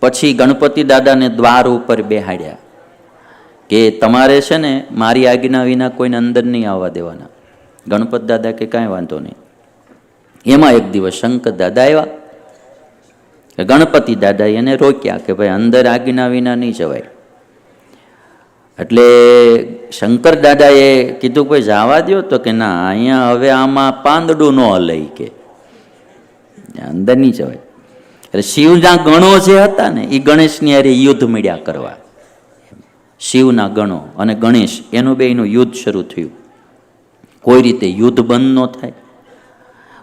પછી ગણપતિ દાદાને દ્વાર ઉપર બેહાડ્યા કે તમારે છે ને મારી આજ્ઞા વિના કોઈને અંદર નહીં આવવા દેવાના. ગણપત દાદા કે કાંઈ વાંધો નહીં. એમાં એક દિવસ શંકર દાદા આવ્યા ગણપતિ દાદા એને રોક્યા કે ભાઈ અંદર આજ્ઞા વિના નહીં જવાય. એટલે શંકર દાદાએ કીધું, ભાઈ જવા દો તો કે, ના, અહીંયા હવે આમાં પાંદડું ન હલે કે. અંદર નહીં જવાય. એટલે શિવના ગણો જે હતા ને એ ગણેશની હારે યુદ્ધ મળ્યા કરવા. શિવના ગણો અને ગણેશ, એનું બેયનું યુદ્ધ શરૂ થયું. કોઈ રીતે યુદ્ધ બંધ ન થાય.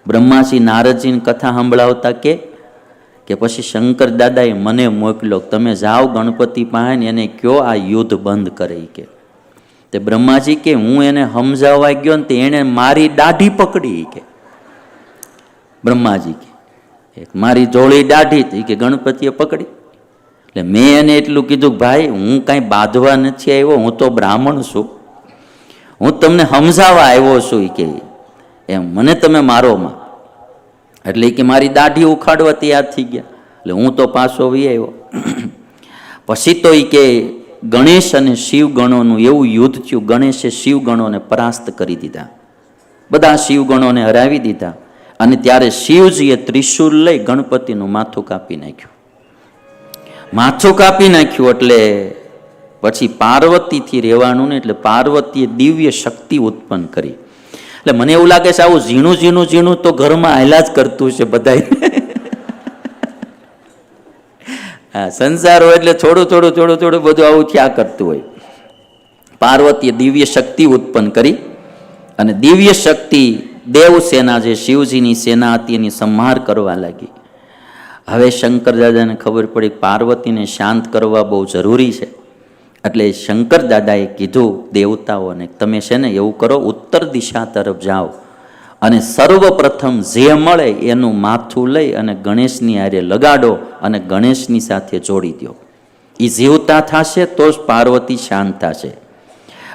બ્રહ્માજી નારદજીની કથા સંભળાવતા કે કે પછી શંકર દાદાએ મને મોકલો તમે જાઓ ગણપતિ પાસે એને કયો આ યુદ્ધ બંધ કરે કે. તે બ્રહ્માજી કે, હું એને સમજાવવા ગયો ને તે એણે મારી દાઢી પકડી કે. બ્રહ્માજી કે એક મારી જોડી દાઢી હતી કે ગણપતિએ પકડી. એટલે મેં એને એટલું કીધું ભાઈ, હું કાંઈ બાંધવા નથી આવ્યો, હું તો બ્રાહ્મણ છું. હું તમને સમજાવવા આવ્યો છું કે, એમ મને તમે મારો માં. એટલે કે મારી દાઢી ઉખાડવા તૈયાર થઈ ગયા. એટલે હું તો પાછો વી આવ્યો. પછી તો એ કે ગણેશ અને શિવ ગણોનું એવું યુદ્ધ થયું. ગણેશે શિવગણોને પરાસ્ત કરી દીધા. બધા શિવગણોને હરાવી દીધા. અને ત્યારે શિવજીએ ત્રિશુલ લઈ ગણપતિનું માથું કાપી નાખ્યું. માથું કાપી નાખ્યું એટલે પછી પાર્વતીથી રહેવાનું ને એટલે પાર્વતીએ દિવ્ય શક્તિ ઉત્પન્ન કરી. એટલે મને એવું લાગે છે આવું ઝીણું ઝીણું ઝીણું તો ઘરમાં આયલા જ કરતું છે બધાય હા, સંસાર હોય એટલે થોડું થોડું થોડું થોડું બધું આવું થયા કરતું હોય. પાર્વતીએ દિવ્ય શક્તિ ઉત્પન્ન કરી અને દિવ્ય શક્તિ દેવ સેના જે શિવજીની સેના હતી, એની સંહાર કરવા લાગી. હવે શંકર દાદાને ખબર પડી પાર્વતીને શાંત કરવા બહુ જરૂરી છે. એટલે શંકર દાદાએ કીધું દેવતાઓને તમે છે ને એવું કરો, ઉત્તર દિશા તરફ જાઓ. અને સર્વપ્રથમ જે મળે એનું માથું લઈ અને ગણેશની આરે લગાડો અને ગણેશની સાથે જોડી દો એ જીવતા થશે તો જ પાર્વતી શાંત થશે.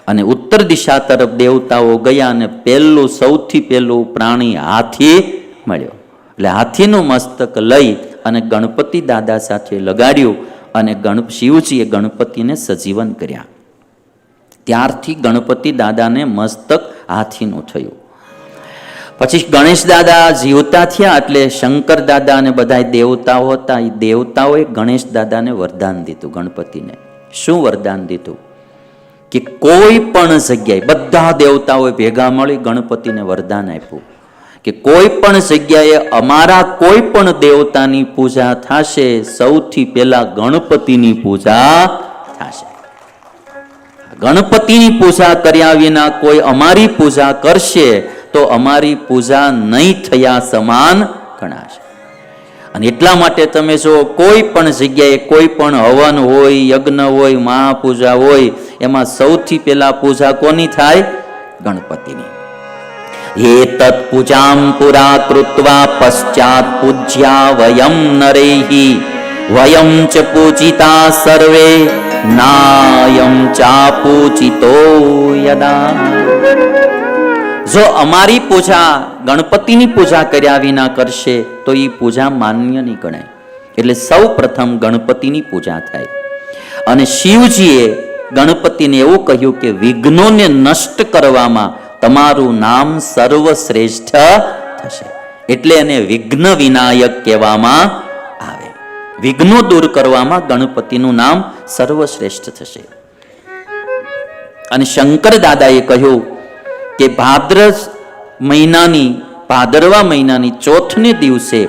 અને ઉત્તર દિશા તરફ દેવતાઓ ગયા અને પહેલું સૌથી પહેલું પ્રાણી હાથી મળ્યો. એટલે હાથીનું મસ્તક લઈ અને ગણપતિ દાદા સાથે લગાડ્યું અને ગણ, શિવજીએ ગણપતિને સજીવન કર્યા. ત્યારથી ગણપતિ દાદાને મસ્તક હાથીનું થયું. પછી ગણેશ દાદા જીવતા થયા એટલે શંકર દાદા અને બધા દેવતાઓ હતા. એ દેવતાઓએ ગણેશ દાદાને વરદાન દીધું ગણપતિને. શું વરદાન દીધું? કે કોઈ પણ જગ્યાએ બધા દેવતાઓએ ભેગા મળી ગણપતિને વરદાન આપ્યું. કે કોઈ પણ જગ્યાએ અમારા કોઈ પણ દેવતાની પૂજા થશે, સૌથી પહેલા ગણપતિની પૂજા થશે. ગણપતિની પૂજા કર્યા વિના કોઈ અમારી પૂજા કરશે તો અમારી પૂજા નહીં થયા સમાન ગણાશે. અને એટલા માટે તમે જો કોઈ પણ જગ્યાએ કોઈ પણ હવન હોય, યજ્ઞ હોય, મહાપૂજા હોય એમાં સૌથી પહેલા પૂજા કોની થાય? ગણપતિની. એતત પૂજામ પુરા કૃત્વા પશ્ચાત પૂજ્યા વયમ નરેહી. વયમ ચ પૂજિતા સર્વે, નાયમ ચાપૂજિતો યદા. જો અમારી પૂજા ગણપતિની પૂજા કર્યા વિના કરશે, તો એ પૂજા માન્ય નહીં ગણાય. એટલે સૌ પ્રથમ ગણપતિની પૂજા થાય. અને શિવજીએ ગણપતિને એવું કહ્યું કે વિઘ્નોને નષ્ટ કરવામાં તમારું નામ સર્વશ્રેષ્ઠ થશે. એટલે એને વિઘ્ન વિનાયક કહેવામાં આવે. વિઘ્નો દૂર કરવામાં ગણપતિનું નામ સર્વશ્રેષ્ઠ થશે. અને શંકર દાદાએ કહ્યું કે ભાદ્ર મહિનાની, ભાદરવા મહિનાની ચોથને દિવસે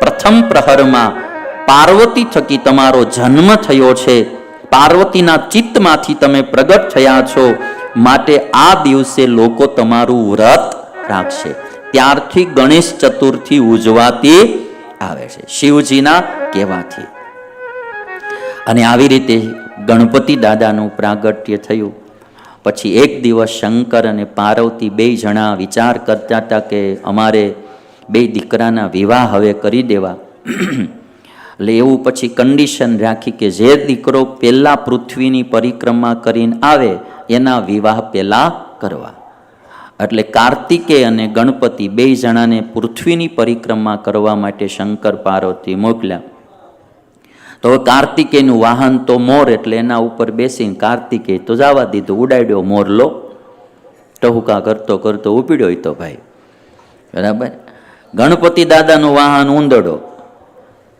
પ્રથમ પ્રહરમાં પાર્વતી થકી તમારો જન્મ થયો છે. પાર્વતીના ચિત્તમાંથી તમે પ્રગટ થયા છો, માટે આ દિવસે લોકો તમારું વ્રત રાખશે. ત્યારથી ગણેશ ચતુર્થી ઉજવાતી આવે છે. શિવજીના કહેવાથી. અને આવી રીતે ગણપતિ દાદાનું પ્રાગટ્ય થયું. પછી એક દિવસ શંકર અને પાર્વતી બે જણા વિચાર કરતા હતા કે અમારે બે દીકરાના વિવાહ હવે કરી દેવા. એટલે એવું પછી કન્ડિશન રાખી કે જે દીકરો પહેલાં પૃથ્વીની પરિક્રમા કરીને આવે, એના વિવાહ પહેલાં કરવા. એટલે કાર્તિકે અને ગણપતિ બે જણાને પૃથ્વીની પરિક્રમા કરવા માટે શંકર પાર્વતી મોકલ્યા. તો હવે કાર્તિકેયનું વાહન તો મોર એટલે એના ઉપર બેસીને કાર્તિકેય તો જવા દીધું, ઉડાડ્યો મોર લો ટહુકા કરતો કરતો ઉપડ્યો તો ભાઈ. બરાબર? ગણપતિ દાદાનું વાહન ઉંદડો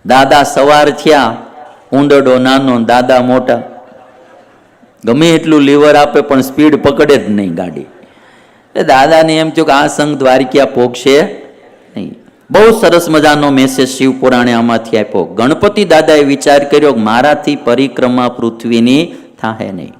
દાદા સવાર થયા, ઊંડડો નાનો દાદા મોટા. ગમે એટલું લીવર આપે પણ સ્પીડ પકડે જ નહીં ગાડી. એટલે દાદાને એમ થયું કે આ સંઘ દ્વારિકા પોગશે નહીં. બહુ સરસ મજાનો મેસેજ શિવ પુરાણે આમાંથી આપ્યો. ગણપતિ દાદાએ વિચાર કર્યો મારાથી પરિક્રમા પૃથ્વીની થાહે નહીં.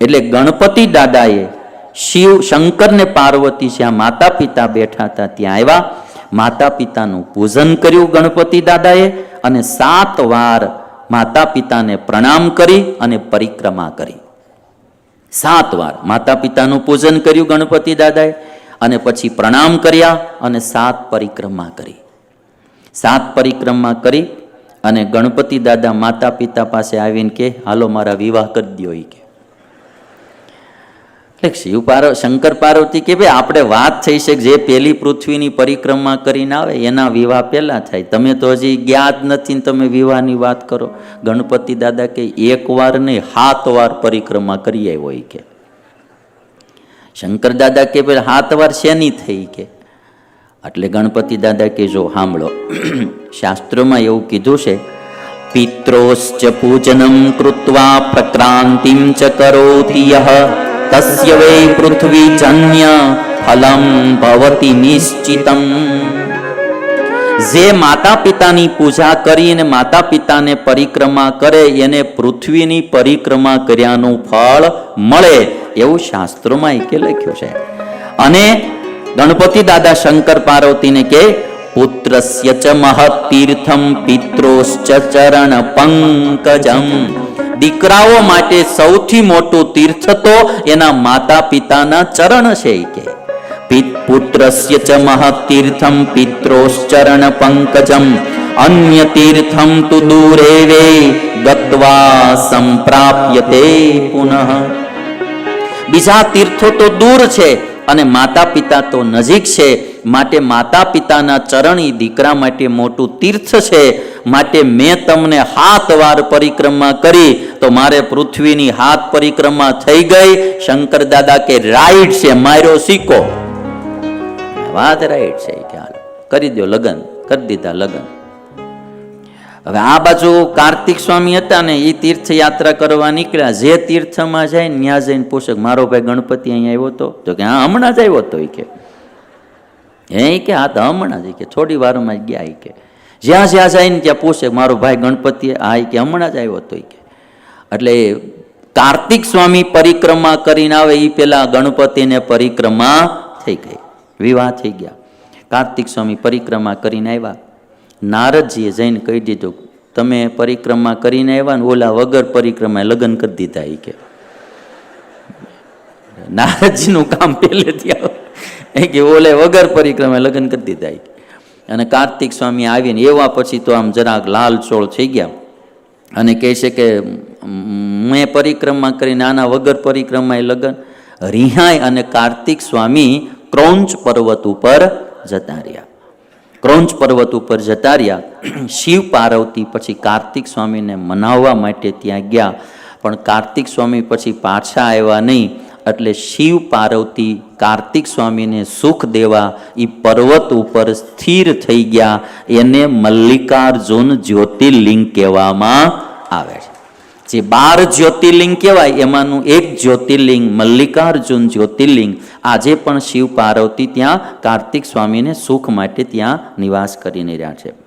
એટલે ગણપતિ દાદાએ શિવ શંકરને પાર્વતી જ્યાં માતા પિતા બેઠા હતા ત્યાં આવ્યા. માતા પિતાનું પૂજન કર્યું ગણપતિ દાદાએ. અને સાત વાર માતા પિતાને પ્રણામ કરી અને પરિક્રમા કરી. સાત વાર માતા પિતાનું પૂજન કર્યું ગણપતિ દાદાએ અને પછી પ્રણામ કર્યા અને સાત પરિક્રમા કરી. સાત પરિક્રમા કરી અને ગણપતિ દાદા માતા પિતા પાસે આવીને કે હાલો મારા વિવાહ કરી દો એ કે. શિવ પાર્વ, શંકર પાર્વતી કે ભાઈ આપણે વાત થઈ છે જે પેલી પૃથ્વીની પરિક્રમા કરીને આવે, એના વિવાહ પહેલાં થાય. તમે તો હજી ગયા જ નથી તમે વિવાહની વાત કરો. ગણપતિ દાદા કે એક વાર નહીં સાત વાર પરિક્રમા કરી આવ્યો કે. શંકર દાદા કે ભાઈ સાત વાર શેની થઈ કે? એટલે ગણપતિ દાદા કે જો સાંભળો શાસ્ત્રોમાં એવું કીધું છે, પિત્રોશ્ચ પૂજનમ કૃત્વા પ્રક્રાંતિમ ચ કરોતિ યહ તસ્ય વૈ પૃથ્વી જન્ય ફલમ ભવતિ નિશ્ચિતમ જે માતા પિતાની પૂજા કરીને માતા પિતાને પરિક્રમા કરે એને પૃથ્વીની પરિક્રમા કર્યાનું ફળ મળે એવું શાસ્ત્રોમાં એકે લખ્યું છે અને ગણપતિ દાદા શંકર પાર્વતીને કે પુત્રસ્ય ચ મહતીર્થમ પિત્રોશ્ચ ચરણ પંકજમ દીકરાઓ માટે સૌથી મોટું તીર્થ તો એના માતા પિતાના ચરણ છે કે. પિત- પુત્રસ્ય ચ મહતીર્થમ પિત્રોશ્ચરણ પંકજમ, અન્ય તીર્થમ તુ દૂરે વે, ગત્વા સંપ્રાપ્યતે પુનઃ. બીજા તીર્થો તો દૂર છે અને માતા પિતા તો નજીક છે માટે માતા પિતાના ચરણ એ દીકરા માટે મોટું તીર્થ છે. માટે મેં તમને હાથ વાર પરિક્રમા કરી. તો મારે પૃથ્વીની હાથ પરિક્રમા થઈ ગઈ. શંકર દાદા કે રાઈટ છે, માર્યો સિક્કો વાત રાઈટ છે કે કરી દો લગ્ન, કરી દીધા લગ્ન. હવે આ બાજુ કાર્તિક સ્વામી હતા ને એ તીર્થયાત્રા કરવા નીકળ્યા. જે તીર્થમાં જાય ત્યાં જઈને પૂછે મારો ભાઈ ગણપતિ અહીંયા આવ્યો હતો તો કે હા, હમણાં જ આવ્યો હતો એ કે. હે કે હા તો હમણાં જ કે, થોડી વારમાં ગયા કે. જ્યાં જ્યાં જાય ને ત્યાં પૂછે, મારો ભાઈ ગણપતિ ઈ કે હમણાં જ આવ્યો હતો કે. એટલે કાર્તિક સ્વામી પરિક્રમા કરીને આવે એ પેલા ગણપતિને પરિક્રમા થઈ ગઈ, વિવાહ થઈ ગયા. કાર્તિક સ્વામી પરિક્રમા કરીને આવ્યા. નારદજીએ જઈને કહી દીધું, તમે પરિક્રમા કરીને આવ્યા ને ઓલા વગર પરિક્રમાએ લગ્ન કરી દીધા એ કે. નારદજીનું કામ પહેલેથી આવે એ કે ઓલે વગર પરિક્રમે લગ્ન કરી દીધા અને કાર્તિક સ્વામી આવીને એવા પછી તો આમ જરાક લાલચોળ થઈ ગયા. અને કહે છે કે, મેં પરિક્રમા કરી નાના વગર પરિક્રમાએ લગ્ન. રિહાય અને કાર્તિક સ્વામી ક્રૌંચ પર્વત ઉપર જતા રહ્યા. ક્રૌંચ પર્વત ઉપર જતા રહ્યા. શિવ પાર્વતી પછી કાર્તિક સ્વામીને મનાવવા માટે ત્યાં ગયા. પણ કાર્તિક સ્વામી પછી પાછા આવ્યા નહીં. એટલે શિવ પાર્વતી કાર્તિક સ્વામીને સુખ દેવા એ પર્વત ઉપર સ્થિર થઈ ગયા. એને મલ્લિકાર્જુન જ્યોતિર્લિંગ કહેવામાં આવે છે. જે બાર જ્યોતિર્લિંગ કહેવાય, એમાંનું એક જ્યોતિર્લિંગ મલ્લિકાર્જુન જ્યોતિર્લિંગ. આજે પણ શિવ પાર્વતી ત્યાં કાર્તિક સ્વામીને સુખ માટે ત્યાં નિવાસ કરીને રહ્યા છે.